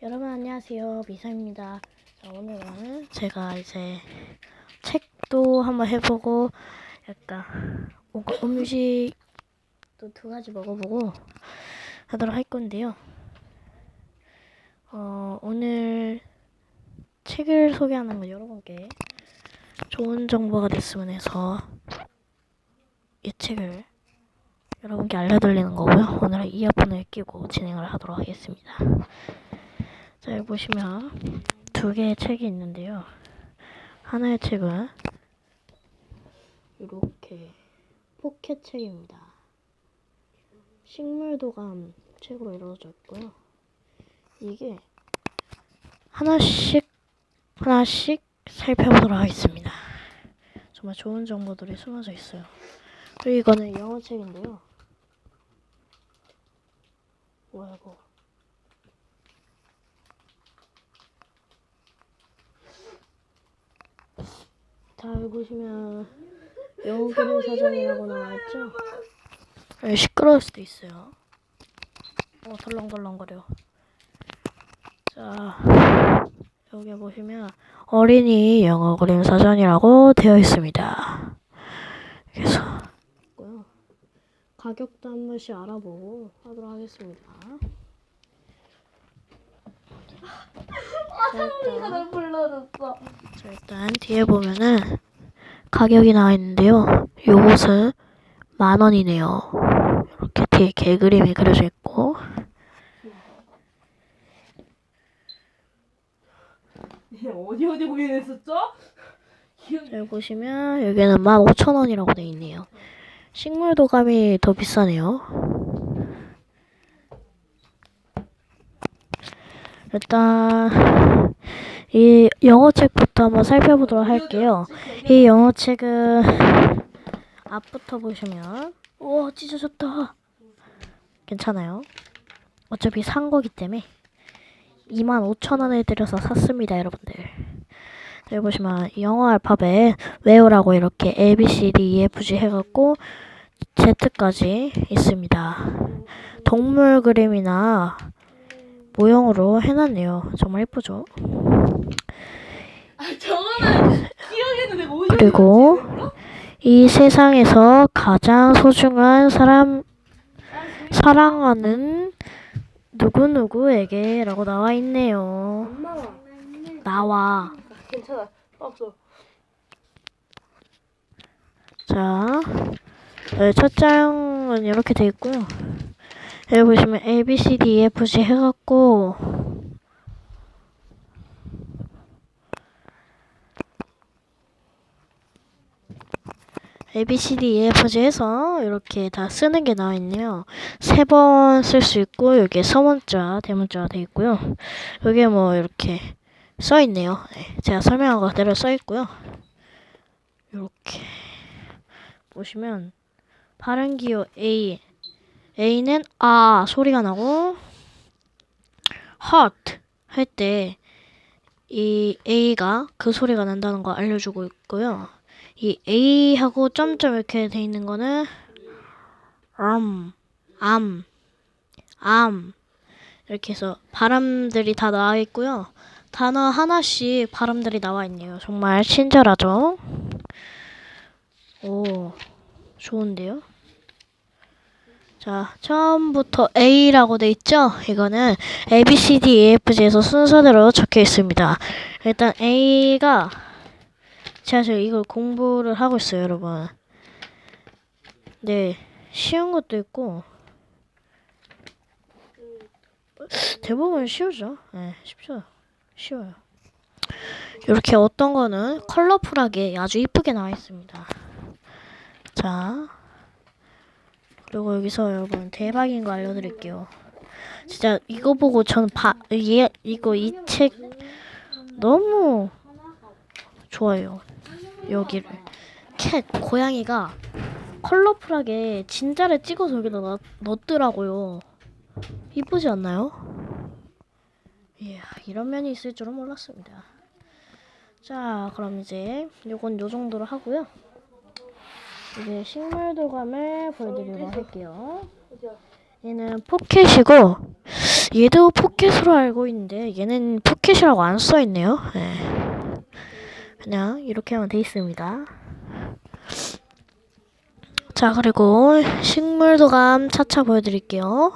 여러분 안녕하세요 미사입니다. 자, 오늘은 제가 이제 책도 한번 해보고 약간 음식도 두 가지 먹어보고 하도록 할 건데요. 어, 오늘 책을 소개하는 건 여러분께 좋은 정보가 됐으면 해서 이 책을 여러분께 알려드리는 거고요. 오늘은 이어폰을 끼고 진행을 하도록 하겠습니다. 자, 여기 보시면 두 개의 책이 있는데요. 하나의 책은 이렇게 포켓 책입니다. 식물도감 책으로 이루어져 있고요. 이게 하나씩 하나씩 살펴보도록 하겠습니다. 정말 좋은 정보들이 숨어져 있어요. 그리고 이거는 영어 책인데요. 뭐야 이거? 자 여기 보시면 영어 그림 사전이라고 나와있죠? 네, 시끄러울 수도 있어요. 어 덜렁덜렁거려. 자 여기 보시면 어린이 영어 그림 사전이라고 되어 있습니다. 그래서. 가격도 한 번씩 알아보고 하도록 하겠습니다. 자, 일단, 날 불러줬어. 자, 일단 뒤에 보면은 가격이 나와 있는데요. 요것은 만 원이네요. 이렇게 뒤에 개 그림이 그려져 있고 얘 어디 어디 고민했었죠? 여기 보시면 여기는 만 오천 원이라고 돼 있네요. 식물 도감이 더 비싸네요. 일단 이 영어 책부터 한번 살펴보도록 할게요. 이 영어 책은 앞부터 보시면 우와 찢어졌다. 괜찮아요. 어차피 산 거기 때문에 25,000원을 들여서 샀습니다, 여러분들. 여기 보시면 영어 알파벳 외우라고 이렇게 A, B, C, D, E, F, G 해갖고 Z까지 있습니다. 동물 그림이나 모형으로 해놨네요. 정말 예쁘죠? 그리고 이 세상에서 가장 소중한 사람 사랑하는 누구누구에게라고 나와 있네요. 나와. 괜찮아 없어. 자, 네, 첫 장은 이렇게 돼 있고요. 여기 보시면 A, B, C, D, E, F, G 해갖고 A, B, C, D, E, F, G 해서 이렇게 다 쓰는 게 나와 있네요. 세 번 쓸 수 있고 여기에 서문자, 대문자가 돼 있고요. 여기에 뭐 이렇게 써 있네요. 네, 제가 설명한 거 그대로 써 있고요. 이렇게 보시면 발음 기호 A A는 아 소리가 나고 heart 할 때 이 A가 그 소리가 난다는 거 알려주고 있고요. 이 A하고 점점 이렇게 돼 있는 거는 um, am, am 이렇게 해서 발음들이 다 나와 있고요. 단어 하나씩 발음들이 나와 있네요. 정말 친절하죠? 오, 좋은데요? 자, 처음부터 A라고 돼 있죠? 이거는 A, B, C, D, E, F, G에서 순서대로 적혀 있습니다. 일단 A가 제가 지금 이걸 공부를 하고 있어요, 여러분. 네, 쉬운 것도 있고 대부분 쉬우죠? 네, 쉽죠? 쉬워요. 이렇게 어떤 거는 컬러풀하게 아주 이쁘게 나와 있습니다. 자, 그리고 여기서 여러분 대박인 거 알려드릴게요. 진짜 이거 보고 저는 바, 얘, 이거 이 책 너무 좋아요. 여기를. 캣, 고양이가 컬러풀하게 진짜를 찍어서 여기다 넣, 넣었더라고요. 이쁘지 않나요? 이야, 이런 면이 있을 줄은 몰랐습니다. 자, 그럼 이제 요건 요 정도로 하고요. 이제 식물 도감을 보여드리도록 할게요. 어디야? 얘는 포켓이고 얘도 포켓으로 알고 있는데 얘는 포켓이라고 안 써 있네요. 네. 그냥 이렇게 하면 돼 있습니다. 자 그리고 식물 도감 차차 보여드릴게요.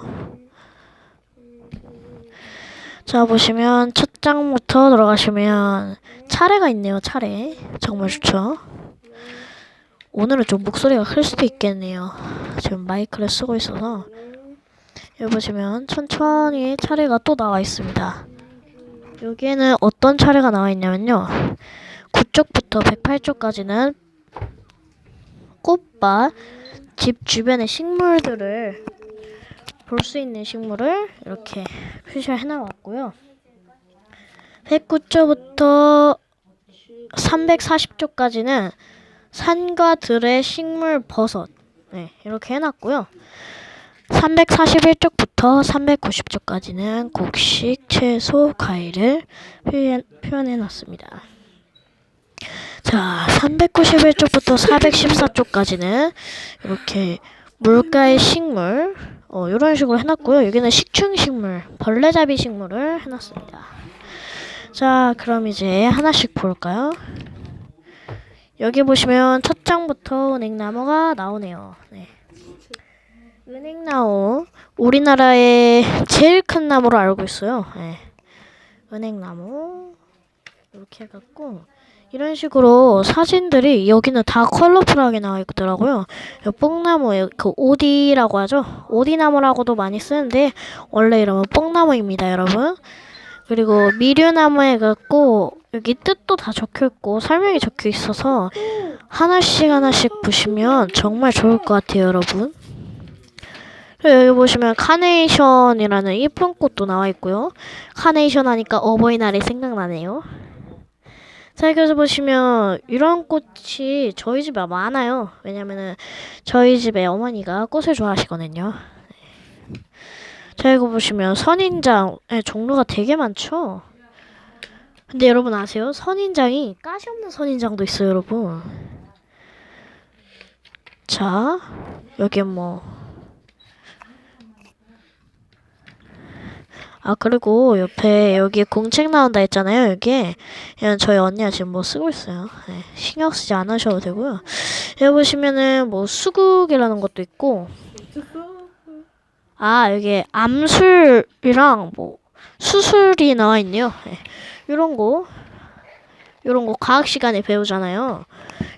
자 보시면 첫 장부터 들어가시면 차례가 있네요. 차례 정말 좋죠. 오늘은 좀 목소리가 클 수도 있겠네요. 지금 마이크를 쓰고 있어서 여기 보시면 천천히 차례가 또 나와 있습니다. 여기에는 어떤 차례가 나와 있냐면요. 9쪽부터 108쪽까지는 꽃밭, 집 주변의 식물들을 볼 수 있는 식물을 이렇게 표시를 해놔왔고요. 109쪽부터 340쪽까지는 산과 들의 식물 버섯 네, 이렇게 해놨고요. 341쪽부터 390쪽까지는 곡식, 채소, 과일을 표현, 표현해놨습니다. 자, 391쪽부터 414쪽까지는 이렇게 물가의 식물, 어, 이런 식으로 해놨고요. 여기는 식충식물, 벌레잡이 식물을 해놨습니다. 자, 그럼 이제 하나씩 볼까요? 여기 보시면 첫 장부터 은행나무가 나오네요. 네. 은행나무, 우리나라의 제일 큰 나무로 알고 있어요. 네. 은행나무, 이렇게 해갖고, 이런 식으로 사진들이 여기는 다 컬러풀하게 나와 있더라고요. 이 뽕나무, 그 오디라고 하죠. 오디나무라고도 많이 쓰는데 원래 이름은 뽕나무입니다, 여러분. 그리고 미류나무 해갖고 여기 뜻도 다 적혀 있고 설명이 적혀 있어서 하나씩 하나씩 보시면 정말 좋을 것 같아요, 여러분. 여기 보시면 카네이션이라는 예쁜 꽃도 나와 있고요. 카네이션 하니까 어버이날이 생각나네요. 자, 여기서 보시면 이런 꽃이 저희 집에 많아요. 왜냐면은 저희 집에 어머니가 꽃을 좋아하시거든요. 자, 이거 보시면 선인장의 종류가 되게 많죠? 근데 여러분 아세요? 선인장이 가시 없는 선인장도 있어요, 여러분. 자, 여기 뭐. 아, 그리고 옆에 여기 공책 나온다 했잖아요, 여기. 그냥 저희 언니가 지금 뭐 쓰고 있어요. 네, 신경 쓰지 않으셔도 되고요. 여기 보시면은 뭐 수국이라는 것도 있고, 아, 여기 암술이랑 뭐 수술이 나와 있네요. 네. 이런 거, 이런 거 과학 시간에 배우잖아요.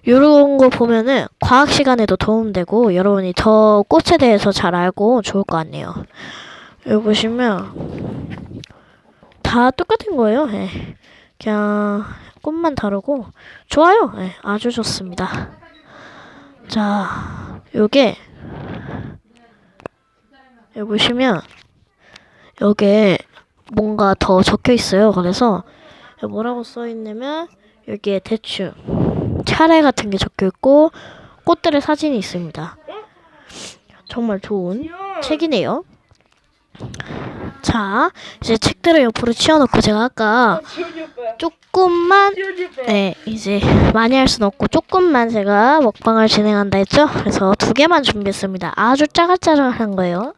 이런 거 보면은 과학 시간에도 도움되고 여러분이 더 꽃에 대해서 잘 알고 좋을 것 같네요. 여기 보시면 다 똑같은 거예요. 네. 그냥 꽃만 다르고 좋아요. 네, 아주 좋습니다. 자, 요게 여기 보시면 여기에 뭔가 더 적혀 있어요. 그래서 뭐라고 써 있냐면 여기에 대충 차례 같은 게 적혀 있고 꽃들의 사진이 있습니다. 정말 좋은 책이네요. 자, 이제 책들을 옆으로 치워놓고 제가 아까. 조금만. 네, 이제 많이 할 순 없고 조금만 제가 먹방을 진행한다 했죠? 그래서 두 개만 준비했습니다. 아주 짜글짜글한 거예요.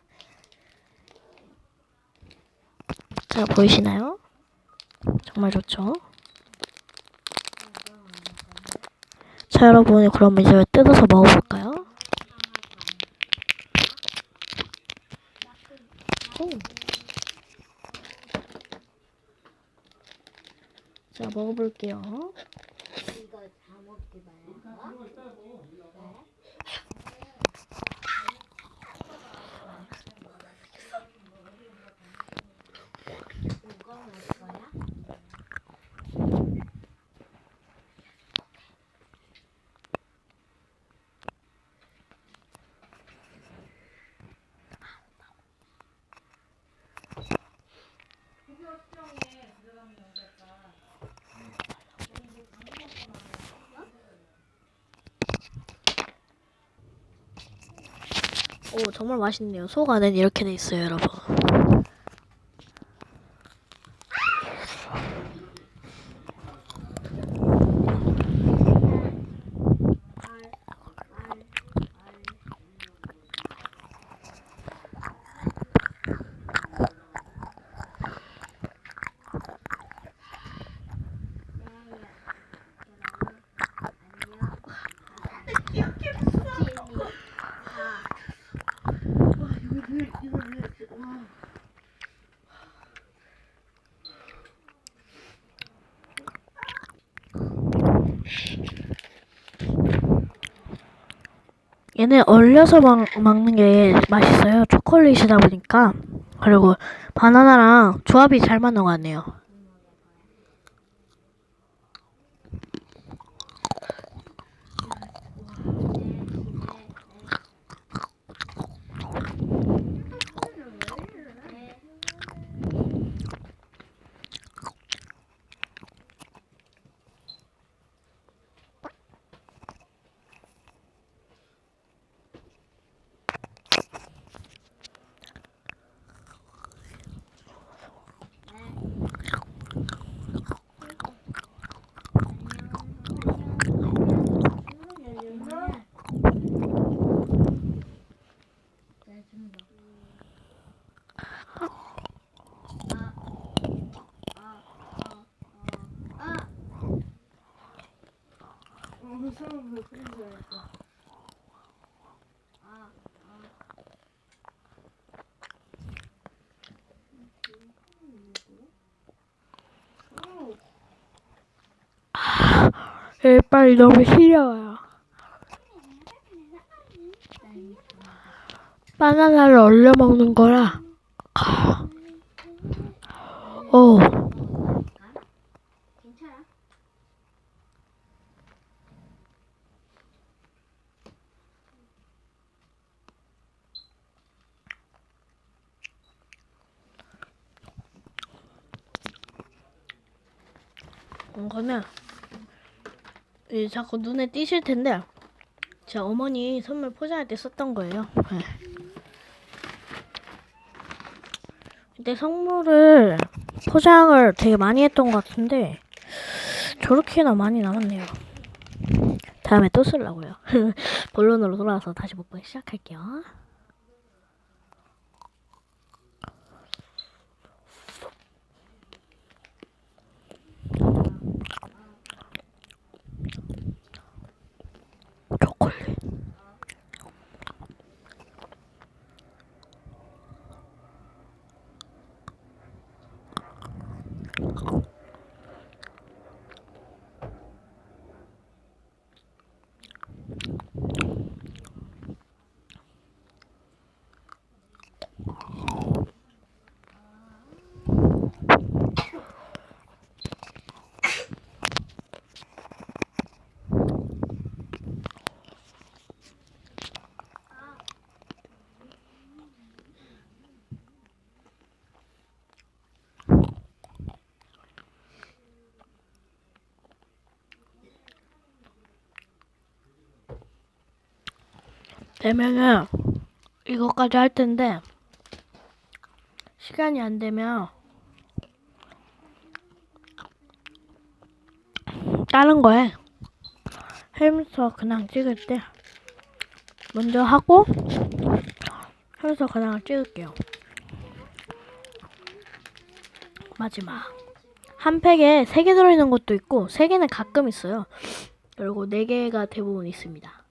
자, 보이시나요? 정말 좋죠? 자, 여러분, 그럼 이제 뜯어서 먹어볼까요? 오. 자, 먹어볼게요. 오, 정말 맛있네요. 속 안엔 이렇게 돼 있어요, 여러분. 얘는 얼려서 먹, 먹는 게 맛있어요. 초콜릿이다 보니까. 그리고 바나나랑 조합이 잘 맞는 것 같네요. 어, 사람들 그런 줄 알았다. 빨리 너무 시려워요. 바나나를 얼려 먹는 거라. 괜찮아? 이거는 이 자꾸 눈에 띄실 텐데 제 어머니 선물 포장할 때 썼던 거예요. 네. 그때 선물을 포장을 되게 많이 했던 것 같은데 저렇게나 많이 남았네요. 다음에 또 쓰려고요. 본론으로 돌아와서 다시 먹방 시작할게요. Welcome. 되면은 이거까지 할 텐데 시간이 안 되면 다른 거에 헬멧서 그냥 찍을 때 먼저 하고 헬멧서 그냥 찍을게요. 마지막 한 팩에 세 개 들어있는 것도 있고 세 개는 가끔 있어요. 그리고 네 개가 대부분 있습니다.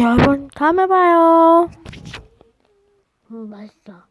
여러분 다음에 봐요. 음 맛있어.